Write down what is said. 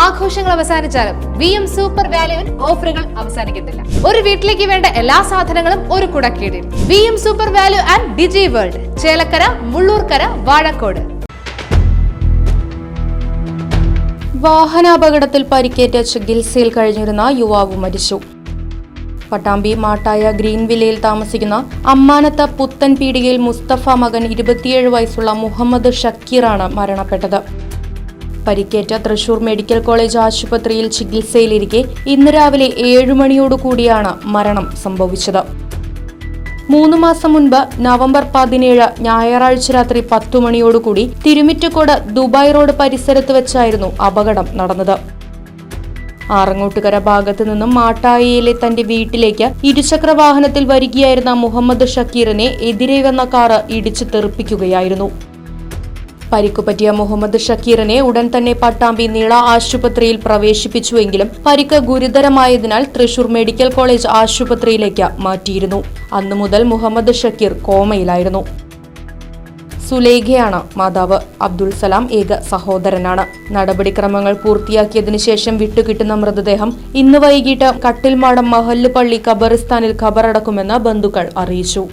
ആഘോഷങ്ങൾ അവസാനിച്ചാലും V M super വാല്യുവിൽ ഓഫറുകൾ അവസാനിക്കുന്നില്ല. ഒരു വീട്ടിലേക്ക് വേണ്ട എല്ലാ സാധനങ്ങളും ഒരു കുടക്കീടിൽ. V M super value and Digi World Chelakkara Mullurkara Vazhakkode. വാഹനാപകടത്തിൽ പരിക്കേറ്റ ചികിത്സയിൽ കഴിഞ്ഞിരുന്ന യുവാവ് മരിച്ചു. പട്ടാമ്പി മാട്ടായ ഗ്രീൻ വില്ലയിൽ താമസിക്കുന്ന അമ്മാനത്ത പുത്തൻ പീടികയിൽ മുസ്തഫ മകൻ ഇരുപത്തിയേഴ് വയസ്സുള്ള മുഹമ്മദ് ഷക്കീറാണ് മരണപ്പെട്ടത്. പരിക്കേറ്റ തൃശൂർ മെഡിക്കൽ കോളേജ് ആശുപത്രിയിൽ ചികിത്സയിലിരിക്കെ ഇന്ന് രാവിലെ ഏഴു മണിയോടുകൂടിയാണ് മരണം സംഭവിച്ചത്. മൂന്ന് മാസം മുൻപ് നവംബർ പതിനേഴ് ഞായറാഴ്ച രാത്രി പത്തു മണിയോടുകൂടി തിരുമിറ്റക്കോട് ദുബായ് റോഡ് പരിസരത്ത് വെച്ചായിരുന്നു അപകടം നടന്നത്. ആറങ്ങോട്ടുകര ഭാഗത്തു നിന്നും മാട്ടായിയിലെ തന്റെ വീട്ടിലേക്ക് ഇരുചക്ര വാഹനത്തിൽ വരികയായിരുന്ന മുഹമ്മദ് ഷക്കീറിനെ എതിരെ വന്ന കാറ് ഇടിച്ചു തെറിപ്പിക്കുകയായിരുന്നു. പരിക്കുപറ്റിയ മുഹമ്മദ് ഷക്കീറിനെ ഉടൻ തന്നെ പട്ടാമ്പി നീള ആശുപത്രിയിൽ പ്രവേശിപ്പിച്ചുവെങ്കിലും പരിക്ക് ഗുരുതരമായതിനാൽ തൃശൂർ മെഡിക്കൽ കോളേജ് ആശുപത്രിയിലേക്ക് മാറ്റിയിരുന്നു. അന്നു മുതൽ മുഹമ്മദ് ഷക്കീർ കോമയിലായിരുന്നു. സുലേഖയാണ് മാതാവ്. അബ്ദുൾ സലാം ഏക സഹോദരനാണ്. നടപടിക്രമങ്ങൾ പൂർത്തിയാക്കിയതിനു ശേഷം വിട്ടുകിട്ടുന്ന മൃതദേഹം ഇന്ന് വൈകിട്ട് കട്ടിൽമാടം മഹല്ല് പള്ളി ഖബറിസ്ഥാനിൽ ഖബറടക്കുമെന്ന് ബന്ധുക്കൾ അറിയിച്ചു.